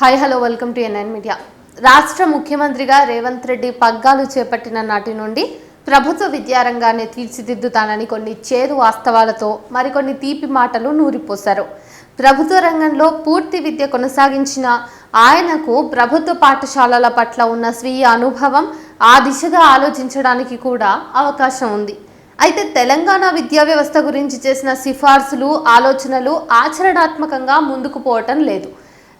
Hi hello welcome to NN media. రాష్ట్ర ముఖ్యమంత్రిగా రేవంత్ రెడ్డి పగ్గాలు చేపట్టిన నాటి నుండి ప్రభుత్వ విద్యారంగాన్ని తీర్చిదిద్దుతానని కొన్ని చేదు వాస్తవాలతో మరికొన్ని తీపి మాటలు నూరిపోశారు. ప్రభుత్వ రంగంలో పూర్తి విద్య కొనసాగించిన ఆయనకు ప్రభుత్వ పాఠశాలల పట్ల ఉన్న స్వీయ అనుభవం ఆ దిశగా ఆలోచించడానికి కూడా అవకాశం ఉంది. అయితే తెలంగాణ విద్యా వ్యవస్థ గురించి చేసిన సిఫార్సులు ఆలోచనలు ఆచరణాత్మకంగా ముందుకు పోవటం లేదు.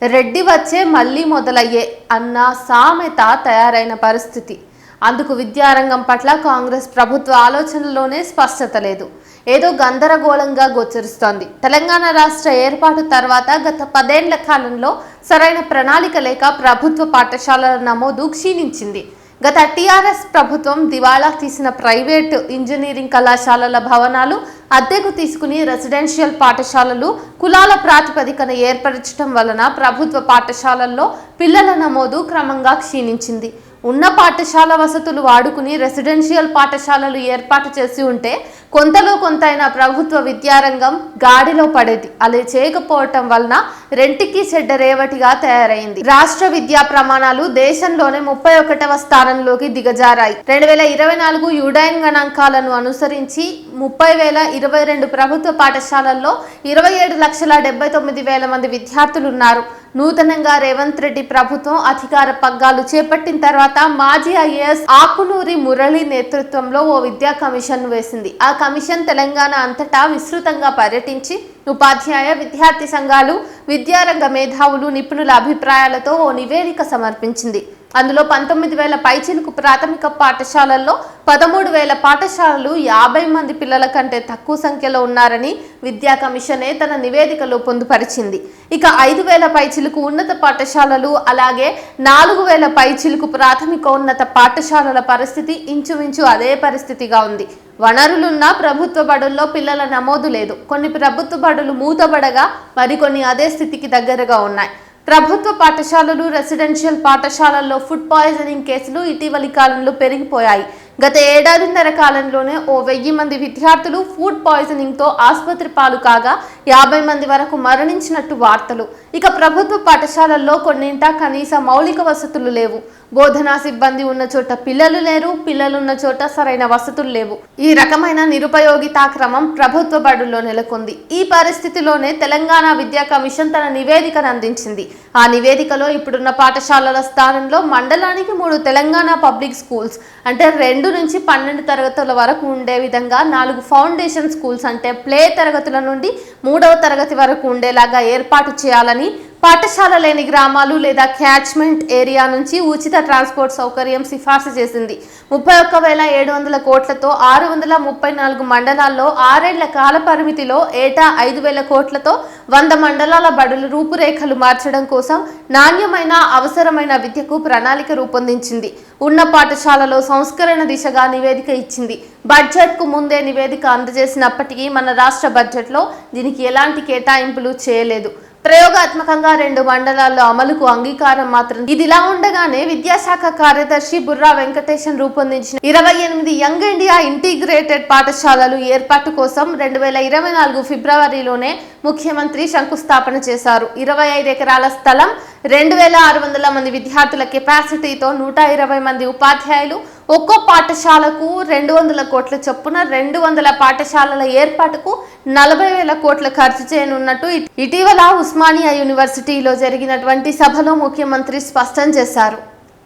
రెడ్డి వచ్చే మళ్ళీ మొదలయ్యే అన్న సామెత తయారైన పరిస్థితి. అందుకు విద్యారంగం పట్ల కాంగ్రెస్ ప్రభుత్వ ఆలోచనలోనే స్పష్టత లేదు. ఏదో గందరగోళంగా గోచరిస్తోంది. తెలంగాణ రాష్ట్ర ఏర్పాటు తర్వాత గత పదేండ్ల కాలంలో సరైన ప్రణాళిక లేక ప్రభుత్వ పాఠశాలల నమోదు క్షీణించింది. గత టీఆర్ఎస్ ప్రభుత్వం దివాళా తీసిన ప్రైవేటు ఇంజనీరింగ్ కళాశాలల భవనాలు అద్దెకు తీసుకుని రెసిడెన్షియల్ పాఠశాలలు కులాల ప్రాతిపదికన ఏర్పరచడం వలన ప్రభుత్వ పాఠశాలల్లో పిల్లల నమోదు క్రమంగా క్షీణించింది. ఉన్న పాఠశాల వసతులు వాడుకుని రెసిడెన్షియల్ పాఠశాలలు ఏర్పాటు చేసి ఉంటే కొంతలో కొంతైనా ప్రభుత్వ విద్యారంగం గాడిలో పడేది. అలా చేయకపోవటం వలన రెంటికి చెడ్డ రేవటిగా తయారైంది. రాష్ట్ర విద్యా ప్రమాణాలు దేశంలోనే ముప్పై ఒకటవ స్థానంలోకి దిగజారాయి. రెండు వేల ఇరవై నాలుగు యుడైన్ గణాంకాలను అనుసరించి ముప్పై వేల ఇరవై రెండు ప్రభుత్వ పాఠశాలల్లో ఇరవై ఏడు లక్షల డెబ్బై తొమ్మిది వేల మంది విద్యార్థులు ఉన్నారు నూతనంగా రేవంత్ రెడ్డి ప్రభుత్వం అధికార పగ్గాలు చేపట్టిన తర్వాత మాజీ ఐఏఎస్ ఆకునూరి మురళి నేతృత్వంలో ఓ విద్యా కమిషన్ వేసింది. ఆ కమిషన్ తెలంగాణ అంతటా విస్తృతంగా పర్యటించి ఉపాధ్యాయ విద్యార్థి సంఘాలు విద్యారంగ మేధావులు నిపుణుల అభిప్రాయాలతో ఓ నివేదిక సమర్పించింది. అందులో పంతొమ్మిది వేల పైచిలుకు ప్రాథమిక పాఠశాలల్లో పదమూడు వేల పాఠశాలలు యాభై మంది పిల్లల కంటే తక్కువ సంఖ్యలో ఉన్నారని విద్యా కమిషనే తన నివేదికలో పొందుపరిచింది. ఇక ఐదు వేల పైచిలుకు ఉన్నత పాఠశాలలు అలాగే నాలుగు వేల పైచిలుకు ప్రాథమికోన్నత పాఠశాలల పరిస్థితి ఇంచుమించు అదే పరిస్థితిగా ఉంది. వనరులున్న ప్రభుత్వ బడుల్లో పిల్లల నమోదు లేదు. కొన్ని ప్రభుత్వ బడులు మూతబడగా మరికొన్ని అదే స్థితికి దగ్గరగా ఉన్నాయి. ప్రభుత్వ పాఠశాలలు రెసిడెన్షియల్ పాఠశాలల్లో ఫుడ్ పాయిజనింగ్ కేసులు ఇటీవలి కాలంలో పెరిగిపోయాయి. గత ఏడాదిన్నర కాలంలోనే ఓ వెయ్యి మంది విద్యార్థులు ఫుడ్ పాయిజనింగ్తో ఆసుపత్రి పాలు కాగా యాభై మంది వరకు మరణించినట్టు వార్తలు. ఇక ప్రభుత్వ పాఠశాలల్లో కొన్నింట కనీస మౌలిక వసతులు లేవు. బోధనా సిబ్బంది ఉన్న చోట పిల్లలు లేరు పిల్లలున్న చోట సరైన వసతులు లేవు. ఈ రకమైన నిరుపయోగితా క్రమం ప్రభుత్వ బడుల్లో నెలకొంది. ఈ పరిస్థితిలోనే తెలంగాణ విద్యా కమిషన్ తన నివేదికను అందించింది. ఆ నివేదికలో ఇప్పుడున్న పాఠశాలల స్థానంలో మండలానికి మూడు తెలంగాణ పబ్లిక్ స్కూల్స్ అంటే రెండు నుంచి పన్నెండు తరగతుల వరకు ఉండే విధంగా నాలుగు ఫౌండేషన్ స్కూల్స్ అంటే ప్లే తరగతుల నుండి మూడవ తరగతి వరకు ఉండేలాగా ఏర్పాటు చేయాలని పాఠశాల లేని గ్రామాలు లేదా క్యాచ్మెంట్ ఏరియా నుంచి ఉచిత ట్రాన్స్పోర్ట్ సౌకర్యం సిఫార్సు చేసింది. ముప్పై ఒక్క వేల ఏడు వందల కోట్లతో ఆరు వందల ముప్పై నాలుగు మండలాల్లో ఆరేళ్ళ కాల పరిమితిలో ఏటా ఐదు వేల కోట్లతో వంద మండలాల బడులు రూపురేఖలు మార్చడం కోసం నాణ్యమైన అవసరమైన విద్యకు ప్రణాళిక రూపొందించింది. ఉన్న పాఠశాలలో సంస్కరణ దిశగా నివేదిక ఇచ్చింది. బడ్జెట్కు ముందే నివేదిక అందజేసినప్పటికీ మన రాష్ట్ర బడ్జెట్లో దీనికి ఎలాంటి కేటాయింపులు చేయలేదు. ప్రయోగాత్మకంగా రెండు మండలాల్లో అమలుకు అంగీకారం మాత్రం ఇదిలా ఉండగానే విద్యాశాఖ కార్యదర్శి బుర్రా వెంకటేశన్ రూపొందించిన ఇరవై ఎనిమిది యంగ్ ఇండియా ఇంటిగ్రేటెడ్ పాఠశాలలు ఏర్పాటు కోసం రెండు వేల ఇరవై నాలుగు ఫిబ్రవరిలోనే ముఖ్యమంత్రి శంకుస్థాపన చేశారు. ఇరవై ఐదు ఎకరాల స్థలం రెండు వేల ఆరు వందల మంది విద్యార్థుల కెపాసిటీతో నూట ఇరవై మంది ఉపాధ్యాయులు ఒక్కో పాఠశాలకు రెండు వందల కోట్ల చొప్పున రెండు వందల పాఠశాలల ఏర్పాటుకు నలభై వేల కోట్ల ఖర్చు చేయనున్నట్టు ఇటీవల ఉస్మానియా యూనివర్సిటీలో జరిగినటువంటి సభలో ముఖ్యమంత్రి స్పష్టం చేశారు.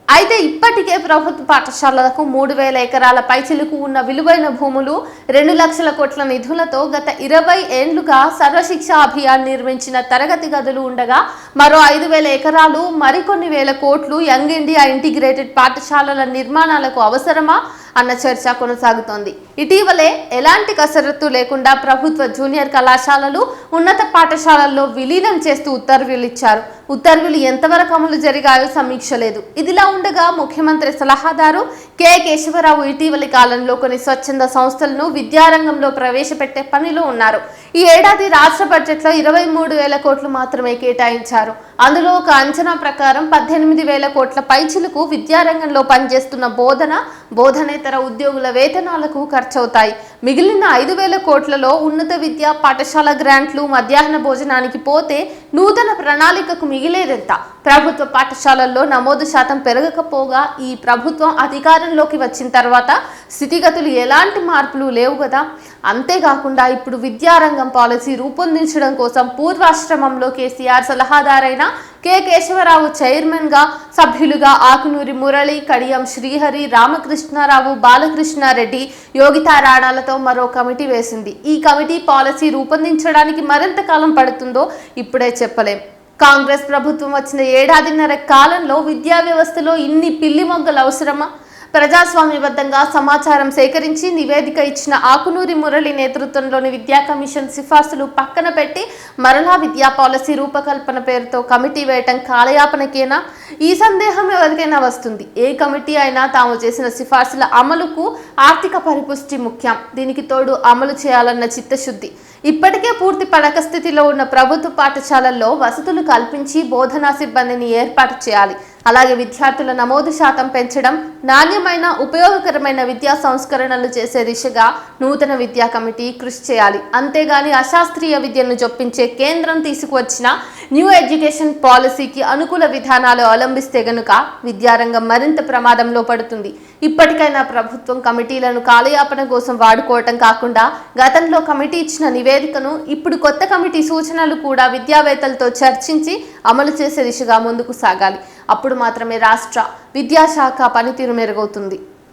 అయితే ఇప్పటికే ప్రభుత్వ పాఠశాలలకు మూడు వేల ఎకరాల పైచిలుకు ఉన్న విలువైన భూములు రెండు లక్షల కోట్ల నిధులతో గత ఇరవై ఏండ్లుగా సర్వశిక్ష అభియాన్ నిర్మించిన తరగతి గదులు ఉండగా మరో ఐదు వేల ఎకరాలు మరికొన్ని వేల కోట్లు యంగ్ ఇండియా ఇంటిగ్రేటెడ్ పాఠశాలల నిర్మాణాలకు అవసరమా అన్న చర్చ కొనసాగుతోంది. ఇటీవలే ఎలాంటి కసరత్తు లేకుండా ప్రభుత్వ జూనియర్ కళాశాలలు ఉన్నత పాఠశాలల్లో విలీనం చేస్తూ ఉత్తర్వులు ఇచ్చారు. ఉత్తర్వులు ఎంతవరకు అమలు జరిగాయో సమీక్ష లేదు. ఇదిలా ఉండగా ముఖ్యమంత్రి సలహాదారు కె. కేశవరావు ఇటీవలి కాలంలో కొన్ని స్వచ్ఛంద సంస్థలను విద్యారంగంలో ప్రవేశపెట్టే పనిలో ఉన్నారు. ఈ ఏడాది రాష్ట్ర బడ్జెట్లో ఇరవై మూడు వేల కోట్లు మాత్రమే కేటాయించారు. అందులో ఒక అంచనా ప్రకారం పద్దెనిమిది వేల కోట్ల పైచులకు విద్యారంగంలో పనిచేస్తున్న బోధన బోధనేతర ఉద్యోగుల వేతనాలకు ఖర్చవుతాయి. మిగిలిన ఐదు వేల కోట్లలో ఉన్నత విద్య పాఠశాల గ్రాంట్లు మధ్యాహ్న భోజనానికి పోతే నూతన ప్రణాళికకు మిగిలేదెంత ప్రభుత్వ పాఠశాలల్లో నమోదు శాతం పెరగకపోగా ఈ ప్రభుత్వం అధికారంలోకి వచ్చిన తర్వాత స్థితిగతులు ఎలాంటి మార్పులు లేవు కదా. అంతేకాకుండా ఇప్పుడు విద్యారంగం పాలసీ రూపొందించడం కోసం పూర్వాశ్రమంలో కేసీఆర్ సలహాదారైన కె. కేశవరావు చైర్మన్గా సభ్యులుగా ఆకునూరి మురళి కడియం శ్రీహరి రామకృష్ణారావు బాలకృష్ణారెడ్డి యోగితా రాణాలతో మరో కమిటీ వేసింది. ఈ కమిటీ పాలసీ రూపొందించడానికి మరింత కాలం పడుతుందో ఇప్పుడే చెప్పలేం. కాంగ్రెస్ ప్రభుత్వం వచ్చిన ఏడాదిన్నర కాలంలో విద్యా వ్యవస్థలో ఇన్ని పిల్లి మొగ్గలు అవసరమా? ప్రజాస్వామ్యబద్ధంగా సమాచారం సేకరించి నివేదిక ఇచ్చిన ఆకునూరి మురళి నేతృత్వంలోని విద్యా కమిషన్ సిఫార్సులు పక్కన పెట్టి మరలా విద్యా పాలసీ రూపకల్పన పేరుతో కమిటీ వేయటం కాలయాపనకేనా? ఈ సందేహం ఎవరికైనా వస్తుంది. ఏ కమిటీ అయినా తాము చేసిన సిఫార్సుల అమలుకు ఆర్థిక పరిపుష్టి ముఖ్యం. దీనికి తోడు అమలు చేయాలన్న చిత్తశుద్ధి. ఇప్పటికే పూర్తి పడక స్థితిలో ఉన్న ప్రభుత్వ పాఠశాలల్లో వసతులు కల్పించి బోధనా సిబ్బందిని ఏర్పాటు చేయాలి. అలాగే విద్యార్థుల నమోదు శాతం పెంచడం నాణ్యమైన ఉపయోగకరమైన విద్యా సంస్కరణలు చేసే దిశగా నూతన విద్యా కమిటీ కృషి చేయాలి. అంతేగాని అశాస్త్రీయ విద్యను జొప్పించే కేంద్రం తీసుకువచ్చిన న్యూ ఎడ్యుకేషన్ పాలసీకి అనుకూల విధానాలు అవలంబిస్తే గనుక విద్యారంగం మరింత ప్రమాదంలో పడుతుంది. ఇప్పటికైనా ప్రభుత్వం కమిటీలను కాలయాపన కోసం వాడుకోవటం కాకుండా గతంలో కమిటీ ఇచ్చిన నివేదికను ఇప్పుడు కొత్త కమిటీ సూచనలు కూడా విద్యావేత్తలతో చర్చించి అమలు చేసే దిశగా ముందుకు సాగాలి. అప్పుడు మాత్రమే రాష్ట్ర విద్యాశాఖ పనితీరు మెరుగవుతుంది.